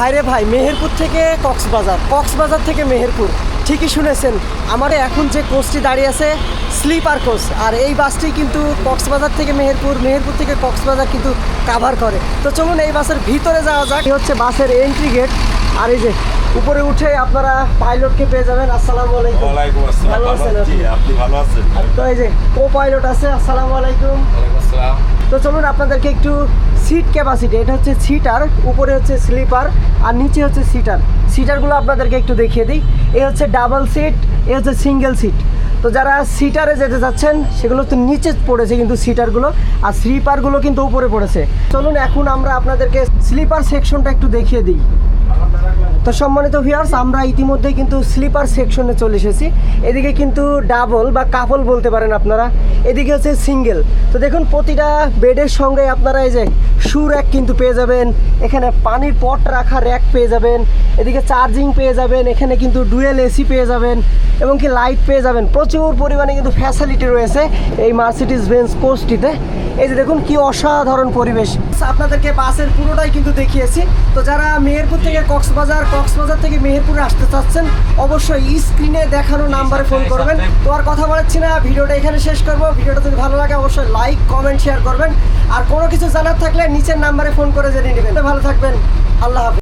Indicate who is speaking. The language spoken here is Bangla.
Speaker 1: ভাইরে ভাই মেহেরপুর থেকে কক্সবাজার কক্সবাজার থেকে মেহেরপুর। ঠিকই শুনেছেন আমার এখন যে কোচটি দাঁড়িয়ে আছে স্লিপার কোচ। আর এই বাসটি কিন্তু কক্সবাজার থেকে মেহেরপুর মেহেরপুর থেকে কক্সবাজার কিন্তু কাভার করে। তো চলুন এই বাসের ভিতরে যাওয়া যাক। এই হচ্ছে বাসের এন্ট্রি গেট আর এই যে উপরে উঠে আপনারা পাইলটকে পেয়ে যাবেন। আসসালামু আলাইকুম।
Speaker 2: ওয়ালাইকুম আসসালাম।
Speaker 1: ভালো আছেন আপনি?
Speaker 2: ভালো আছেন?
Speaker 1: তো এই যে কো পাইলট আছে। আসসালামু আলাইকুম।
Speaker 2: আসসালাম।
Speaker 1: তো চলুন আপনাদেরকে একটু সিট ক্যাপাসিটি এটা হচ্ছে সিটার উপরে হচ্ছে স্লিপার আর নিচে হচ্ছে সিটার সিটারগুলো আপনাদেরকে একটু দেখিয়ে দিই। এ হচ্ছে ডাবল সিট এ হচ্ছে সিঙ্গেল সিট তো যারা সিটারে যেতে যাচ্ছেন সেগুলো তো নিচে পড়েছে কিন্তু সিটারগুলো আর স্লিপারগুলো কিন্তু উপরে পড়েছে। চলুন এখন আমরা আপনাদেরকে স্লিপার সেকশনটা একটু দেখিয়ে দিই। তো সম্মানিত ভিউয়ার্স আমরা ইতিমধ্যে কিন্তু স্লিপার সেকশনে চলে এসেছি। এদিকে কিন্তু ডাবল বা কাপল বলতে পারেন আপনারা। এদিকে হচ্ছে সিঙ্গেল তো দেখুন, প্রতিটা বেডের সঙ্গে আপনারা এই যে শু র্যাক কিন্তু পেয়ে যাবেন। এখানে পানির পট রাখা র্যাক পেয়ে যাবেন। এদিকে চার্জিং পেয়ে যাবেন। এখানে কিন্তু ডুয়েল এসি পেয়ে যাবেন। এবং কি লাইট পেয়ে যাবেন। প্রচুর পরিমাণে কিন্তু ফ্যাসিলিটি রয়েছে এই মার্সিডিজ বেঞ্চ কোচটিতে এই যে দেখুন, কি অসাধারণ পরিবেশ। আপনাদেরকে বাসের পুরোটাই কিন্তু দেখিয়েছি। তো যারা মেহেরপুর থেকে কক্সবাজার কক্সবাজার থেকে মেহেরপুরে আসতে চাচ্ছেন, অবশ্যই স্ক্রিনে দেখানো নাম্বারে ফোন করবেন। তো আর কথা বলাচ্ছি না, ভিডিওটা এখানে শেষ করব। ভিডিওটা যদি ভালো লাগে, অবশ্যই লাইক কমেন্ট শেয়ার করবেন। আর কোনো কিছু জানার থাকলে নিচের নাম্বারে ফোন করে জেনে নেবেন। ভালো থাকবেন, আল্লাহ হাফিজ।